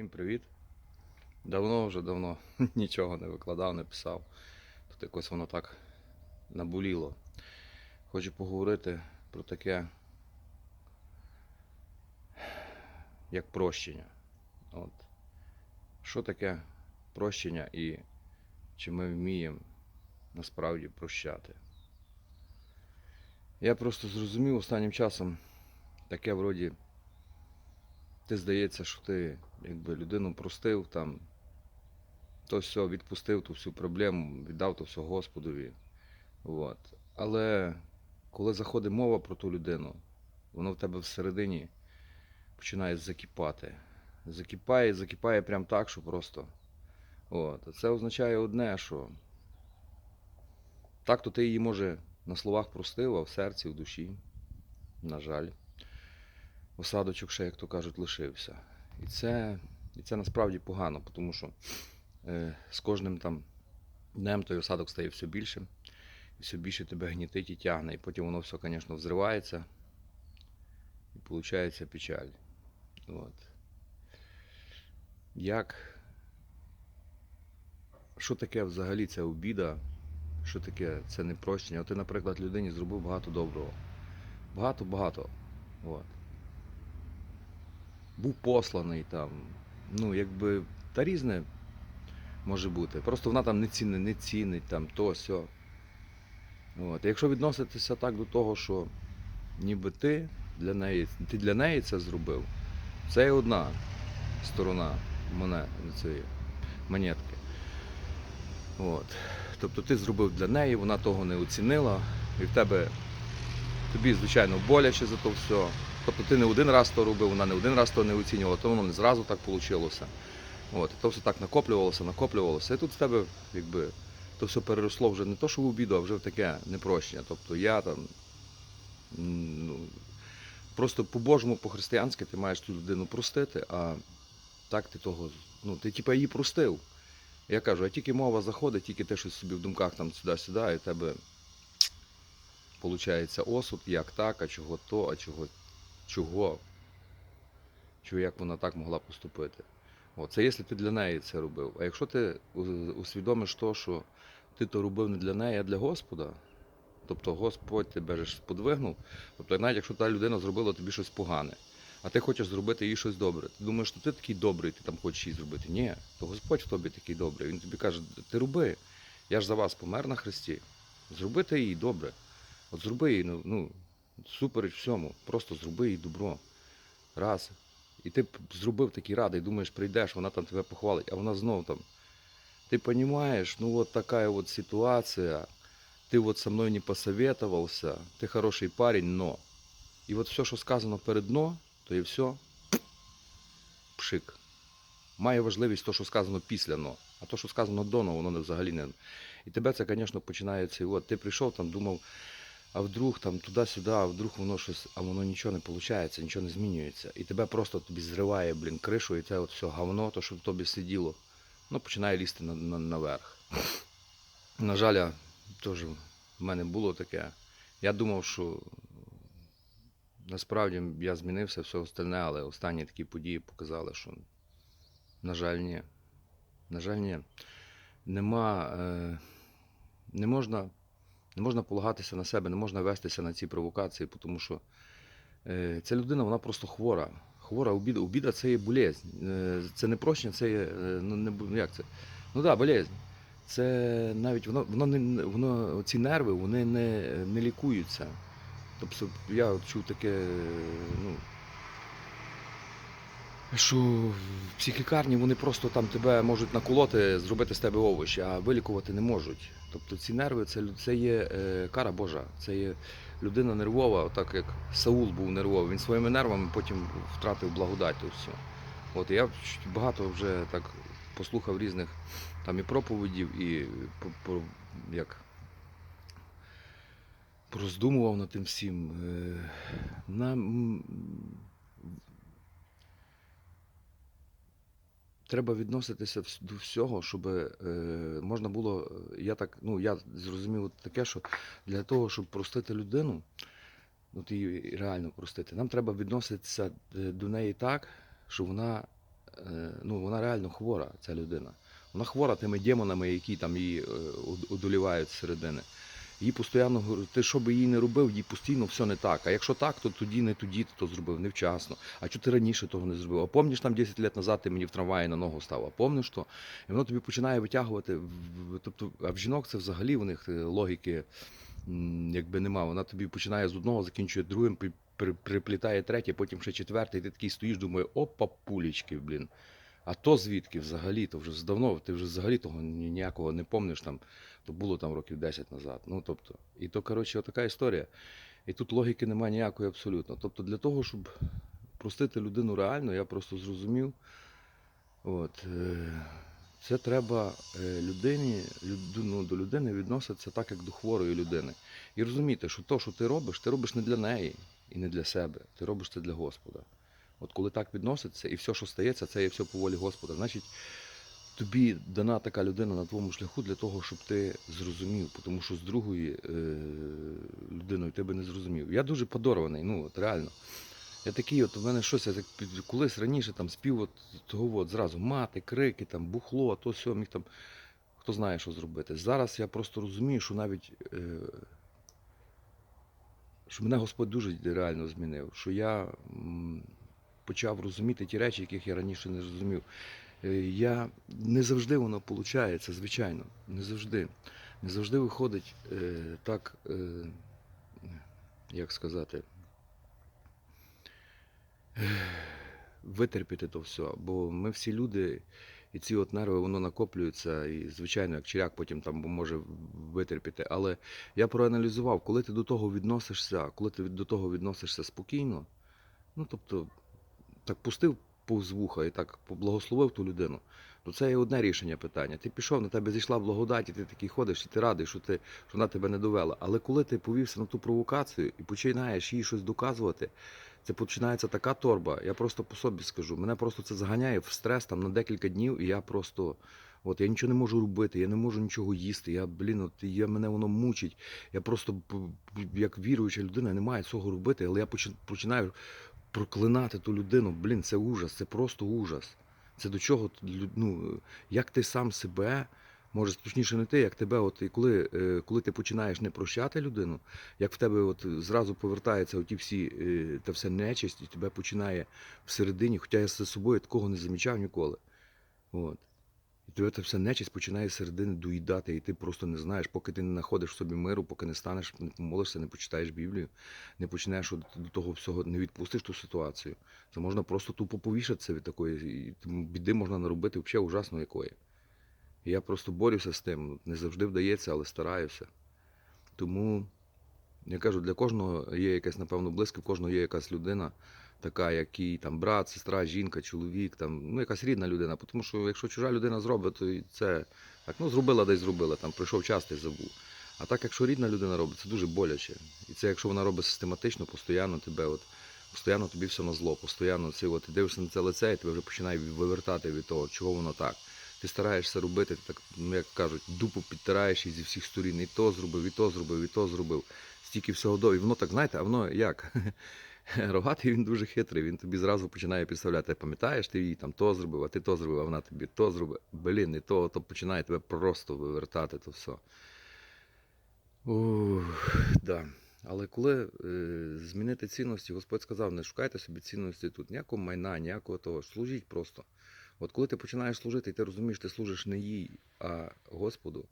Всім привіт. Давно вже давно нічого не викладав, не писав. Тут якось воно так наболіло. Хочу поговорити про таке, як прощення. От. Що таке прощення і чи ми вміємо насправді прощати? Я просто зрозумів останнім часом таке вроді ти здається, що ти якби людину простив, там, то все відпустив ту всю проблему, віддав то все Господові. От. Але коли заходить мова про ту людину, воно в тебе всередині починає закипати. Закипає, закипає прям так, що просто. От. Це означає одне, що так то ти її може на словах простив, а в серці, в душі, на жаль осадочок ще, як то кажуть, лишився. І це, і це насправді погано, тому що е, з кожним там днем той осадок стає все більшим, і все більше тебе гнітить і тягне. І потім воно все, звісно, взривається, і виходить печаль. От. Як? Що таке взагалі ця обіда? Що таке це непрощення? От ти, наприклад, людині зробив багато доброго. Багато-багато. От був посланий там. Ну, якби, та різне може бути. Просто вона там не цінить, не цінить там то, сьо. От. Якщо відноситися так до того, що ніби ти для неї, ти для неї це зробив, це є одна сторона мене, цієї монетки. От. Тобто ти зробив для неї, вона того не оцінила, і в тебе тобі, звичайно, боляче за то все. Тобто ти не один раз то робив, вона не один раз то не оцінювала, то воно не зразу так вийшло. От, то все так накоплювалося, накоплювалося. І тут в тебе, якби, то все переросло вже не то, що в обіду, а вже в таке непрощення. Тобто я там. Ну, просто по-божому, по-християнськи ти маєш ту людину простити, а так ти того. Ну, ти типа її простив. Я кажу, а тільки мова заходить, тільки ти щось собі в думках там сюди-сюди, і в тебе Получається осуд, як так, а чого то, а чого чого? Чого як вона так могла поступити? О, це якщо ти для неї це робив. А якщо ти усвідомиш то, що ти то робив не для неї, а для Господа, тобто Господь тебе ж сподвигнув, тобто навіть якщо та людина зробила тобі щось погане, а ти хочеш зробити їй щось добре, ти думаєш, що ти такий добрий, ти там хочеш їй зробити. Ні, то Господь в тобі такий добрий. Він тобі каже, ти роби, я ж за вас помер на Христі. Зроби ти їй добре. От зроби їй, ну, ну супереч всьому, просто зроби їй добро. Раз. І ти зробив такий радий, думаєш, прийдеш, вона там тебе похвалить, а вона знов там. Ти розумієш, ну от така от ситуація, ти от со мною не посоветовался, ти хороший парень, но. І от все, що сказано перед но, то і все пшик. Має важливість то, що сказано після но. А то, що сказано до но, воно взагалі не. І тебе це, звісно, починається. І от ти прийшов там, думав, а вдруг там туди-сюди, а вдруг воно щось, а воно нічого не виходить, нічого не змінюється. І тебе просто тобі зриває, блін, кришу, і це от все говно, то, що в тобі сиділо, ну, починає лізти на, на, наверх. На жаль, теж в мене було таке. Я думав, що насправді я змінився, все остальне, але останні такі події показали, що, на жаль, ні. На жаль, ні. Нема, е, не можна не можна полагатися на себе, не можна вестися на ці провокації, тому що е, ця людина вона просто хвора. Хвора обіда. Обіда це є болезнь. Е, це не прощення, це є. е, Ну, не, як це? Ну так, да, болезнь. Це навіть воно, воно не воно, ці нерви вони не, не лікуються. Тобто я чув таке, е, ну. Що в психікарні вони просто там тебе можуть наколоти, зробити з тебе овочі, а вилікувати не можуть. Тобто ці нерви це, це є е, кара Божа, це є людина нервова, так як Саул був нервовий. Він своїми нервами потім втратив благодать. то. От я багато вже так послухав різних там і проповідів, і по- по- як роздумував над тим всім. Е, Нам треба відноситися до всього, щоб е, можна було. е, Я так, ну я зрозумів таке, що для того, щоб простити людину, от її реально простити, нам треба відноситися е, до неї так, щоб вона ну, вона реально хвора, ця людина. Вона хвора тими демонами, які там її од- одолівають зсередини. Їй постійно ти що би їй не робив, їй постійно все не так. А якщо так, то тоді не тоді ти то зробив, невчасно. А чого ти раніше того не зробив? А помніш там 10 років назад ти мені в трамваї на ногу став, а помніш то? І воно тобі починає витягувати. Тобто, а в жінок це взагалі в них е, логіки якби нема. Вона тобі починає з одного, закінчує другим, при- при- приплітає третє, потім ще четверте, і ти такий стоїш, думаю, опа, пулічки, блін. А то звідки взагалі? То вже давно, ти вже взагалі того ніякого не помниш там, то було там років 10 назад. Ну тобто, і то, коротше, отака історія. І тут логіки немає ніякої абсолютно. Тобто, для того, щоб простити людину реально, я просто зрозумів. От, е, це треба е, людині, люд- ну, до людини відноситися так, як до хворої людини. І розуміти, що то, що ти робиш, ти робиш не для неї і не для себе. Ти робиш це для Господа. От коли так відноситься, і все, що стається, це є все по волі Господа. Значить, тобі дана така людина на твоєму шляху для того, щоб ти зрозумів, тому що з другої е, людиною ти би не зрозумів. Я дуже подорваний, ну от реально. Я такий, от у мене щось, я так колись раніше там спів от того от, зразу мати, крики, там, бухло, то сьо міг там. Хто знає, що зробити. Зараз я просто розумію, що навіть е, що мене Господь дуже реально змінив, що я почав розуміти ті речі, яких я раніше не розумів. Е, Я не завжди воно виходить, звичайно, не завжди. Не завжди виходить е, так, е, як сказати, витерпіти то все. Бо ми всі люди, і ці от нерви воно накоплюються, і звичайно, як черяк потім там може витерпіти. Але я проаналізував, коли ти до того відносишся, коли ти до того відносишся спокійно, ну тобто так пустив повз вуха і так поблагословив ту людину, то це є одне рішення питання. Ти пішов, на тебе зійшла благодать, і ти такий ходиш, і ти радий, що ти що вона тебе не довела. Але коли ти повівся на ту провокацію і починаєш їй щось доказувати, це починається така торба. Я просто по собі скажу. Мене просто це заганяє в стрес там на декілька днів, і я просто. От я нічого не можу робити, я не можу нічого їсти. Я, блін, от я мене воно мучить. Я просто як віруюча людина не маю цього робити, але я почи- починаю проклинати ту людину. Блін, це ужас, це просто ужас. Це до чого ну, як ти сам себе, може точніше не ти, як тебе, от і коли, е, коли ти починаєш не прощати людину, як в тебе от зразу повертаються оті всі е, та вся нечисть, і тебе починає всередині, хоча я за собою такого не замічав ніколи. От. І тебе та вся нечисть починає з середини доїдати, і ти просто не знаєш, поки ти не знаходиш в собі миру, поки не станеш, не помолишся, не почитаєш Біблію, не почнеш до того всього, не відпустиш ту ситуацію. Це можна просто тупо повішатися від такої, і біди можна наробити взагалі ужасно якої. Я просто борюся з тим. Не завжди вдається, але стараюся. Тому я кажу, для кожного є якась, напевно, близька, в кожного є якась людина, така, як і там брат, сестра, жінка, чоловік, там, ну, якась рідна людина. Тому що якщо чужа людина зробить, то це так, ну, зробила десь зробила, там пройшов час, ти забув. А так, якщо рідна людина робить, це дуже боляче. І це якщо вона робить систематично, постійно тебе, от, постійно тобі все на зло, постійно це, от, ти дивишся на це лице, і тебе вже починає вивертати від того, чого воно так. Ти стараєшся робити, ти так, ну, як кажуть, дупу підтираєш і зі всіх сторін. І то зробив, і то зробив, і то зробив. Стільки всього до. І воно так, знаєте, а воно як? Рогатий він дуже хитрий, він тобі зразу починає підставляти. Пам'ятаєш, ти їй там то зробив, а ти то зробив, а вона тобі то зробив. Блін, і то, то починає тебе просто вивертати то все. Ух, да. Але коли е, змінити цінності, Господь сказав, не шукайте собі цінності тут, ніякого майна, ніякого того. Служіть просто. От коли ти починаєш служити, і ти розумієш, ти служиш не їй, а Господу,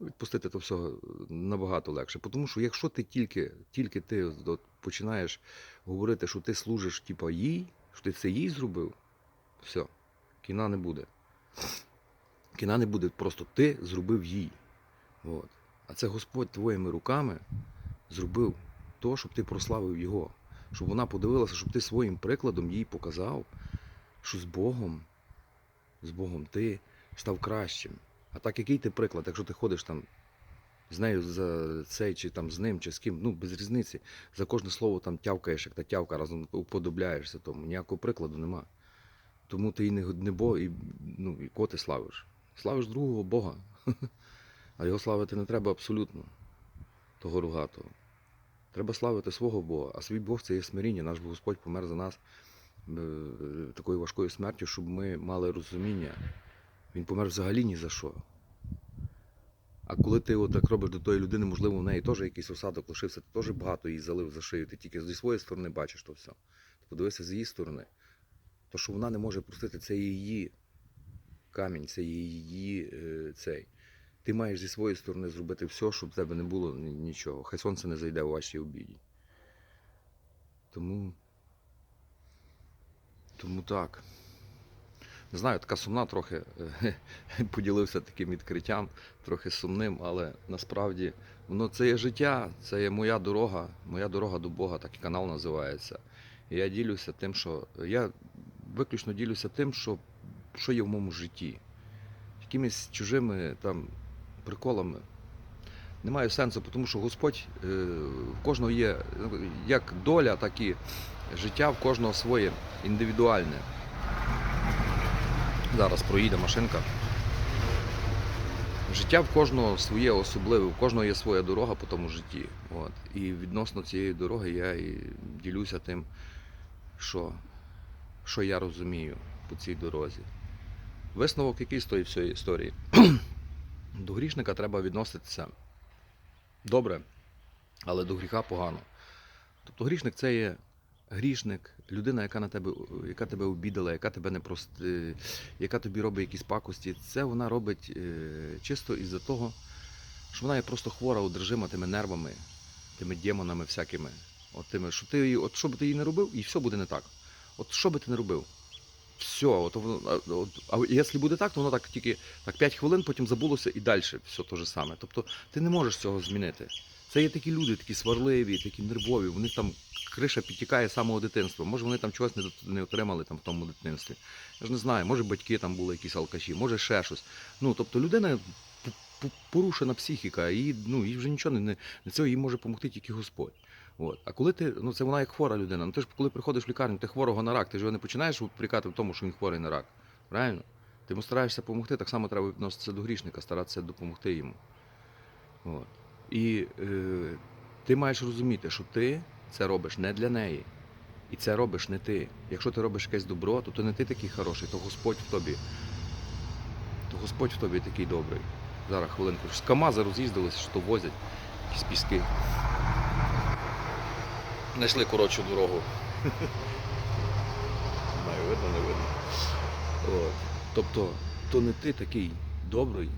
відпустити то все набагато легше. Тому що якщо ти тільки, тільки ти от, починаєш говорити, що ти служиш типа, їй, що ти це їй зробив, все, кіна не буде. Кіна не буде, просто ти зробив їй. От. А це Господь твоїми руками зробив то, щоб ти прославив Його. Щоб вона подивилася, щоб ти своїм прикладом їй показав, що з Богом, з Богом ти став кращим. А так який ти приклад, якщо ти ходиш там з нею за цей, чи там з ним, чи з ким, ну без різниці, за кожне слово там тявкаєш, як та тявка, разом уподобляєшся тому. Ніякого прикладу нема. Тому ти і не, не Бог, і, ну, і кого ти славиш? Славиш другого Бога. А його славити не треба абсолютно, того ругатого. Треба славити свого Бога, а свій Бог це є смиріння. Наш Господь помер за нас е, такою важкою смертю, щоб ми мали розуміння. Він помер взагалі ні за що. А коли ти отак робиш до тої людини, можливо, в неї теж якийсь осадок лишився, ти теж багато її залив за шию, ти тільки зі своєї сторони бачиш то все. Ти подивися з її сторони. То, що вона не може простити, це її камінь, це її е, цей. Ти маєш зі своєї сторони зробити все, щоб в тебе не було нічого. Хай сонце не зайде у вашій обіді. Тому. Тому так. Не знаю, така сумна трохи е, поділився таким відкриттям, трохи сумним, але насправді воно це є життя, це є моя дорога, моя дорога до Бога, так і канал називається. І я ділюся тим, що я виключно ділюся тим, що, що є в моєму житті. Якимись чужими там приколами. Немає сенсу, тому що Господь е, в кожного є ну, як доля, так і життя в кожного своє індивідуальне. Зараз проїде машинка. Життя в кожного своє особливе, в кожного є своя дорога по тому житті. От. І відносно цієї дороги я і ділюся тим, що, що я розумію по цій дорозі. Висновок який з тої всієї історії? До грішника треба відноситися добре, але до гріха погано. Тобто грішник це є грішник, людина, яка на тебе, яка тебе обідала, яка тебе не прости, яка тобі робить якісь пакості. Це вона робить е, чисто із-за того, що вона є просто хвора, одержима тими нервами, тими демонами всякими. От тими, що ти її, от що би ти їй не робив, і все буде не так. От що би ти не робив, все, от, а, от, а якщо буде так, то воно так тільки так 5 хвилин, потім забулося і далі все те ж саме. Тобто ти не можеш цього змінити. Це є такі люди, такі сварливі, такі нервові, вони там криша підтікає з самого дитинства. Може вони там чогось не, отримали там в тому дитинстві. Я ж не знаю, може батьки там були якісь алкаші, може ще щось. Ну, тобто людина порушена психіка, і ну, їй вже нічого не для цього їй може допомогти тільки Господь. От. А коли ти, ну це вона як хвора людина. Ну ти ж коли приходиш в лікарню, ти хворого на рак, ти ж його не починаєш прикати в тому, що він хворий на рак. Правильно? Ти йому стараєшся допомогти, так само треба відноситися до грішника, старатися допомогти йому. От. І е, ти маєш розуміти, що ти це робиш не для неї. І це робиш не ти. Якщо ти робиш якесь добро, то, то не ти такий хороший, то Господь в тобі. То Господь в тобі такий добрий. Зараз хвилинку. З КАМАЗа роз'їздилися, що возять якісь піски. Знайшли коротшу дорогу. Знаю, видно, не видно. От. Тобто, то не ти такий добрий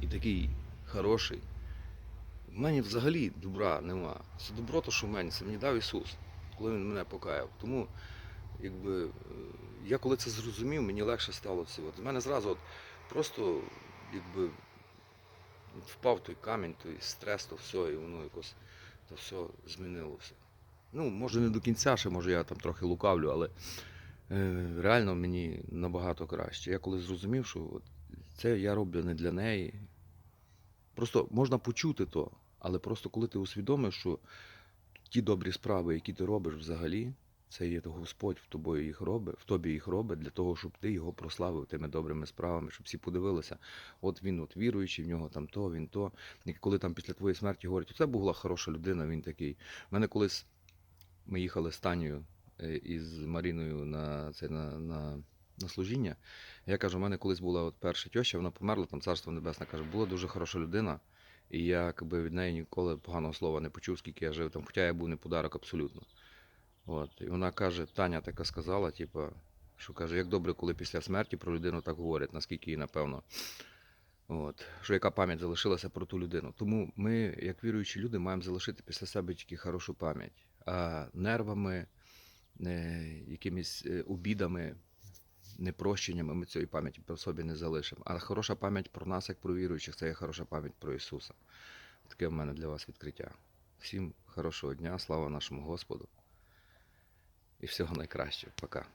і такий хороший. В мене взагалі добра нема. Це добро, то, що в мене, це мені дав Ісус, коли Він мене покаяв. Тому, якби, е, я коли це зрозумів, мені легше стало. От, в мене зразу от, просто якби, впав той камінь, той стрес, то все, і воно якось то все змінилося. Ну, може не до кінця, ще може я там трохи лукавлю, але е, реально мені набагато краще. Я коли зрозумів, що от, це я роблю не для неї. Просто можна почути то, але просто коли ти усвідомиш, що ті добрі справи, які ти робиш взагалі, це є Господь в тобою їх робить, в тобі їх робить для того, щоб ти його прославив тими добрими справами, щоб всі подивилися. От він от віруючий, в нього там то, він то. І коли там після твоєї смерті говорять, це була хороша людина, він такий. У мене колись ми їхали з Танею е, із Маріною на це на, на, на служіння. Я кажу, у мене колись була от перша тьоща, вона померла, там царство небесне, каже, була дуже хороша людина. І я якби, від неї ніколи поганого слова не почув, скільки я жив там, хоча я був не подарок абсолютно. От. І вона каже, Таня така сказала, типу, що каже, як добре, коли після смерті про людину так говорять, наскільки їй, напевно. От, що яка пам'ять залишилася про ту людину. Тому ми, як віруючі люди, маємо залишити після себе тільки хорошу пам'ять. А нервами, е, якимись е, обідами, і ми цієї пам'яті по собі не залишимо. А хороша пам'ять про нас, як про віруючих, це є хороша пам'ять про Ісуса. Таке в мене для вас відкриття. Всім хорошого дня, слава нашому Господу. І всього найкращого. Пока.